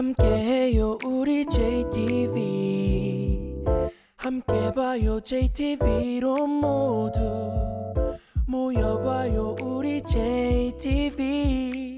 함께해요 우리 JTV 함께 봐요 JTV로 모두 모여봐요 우리 JTV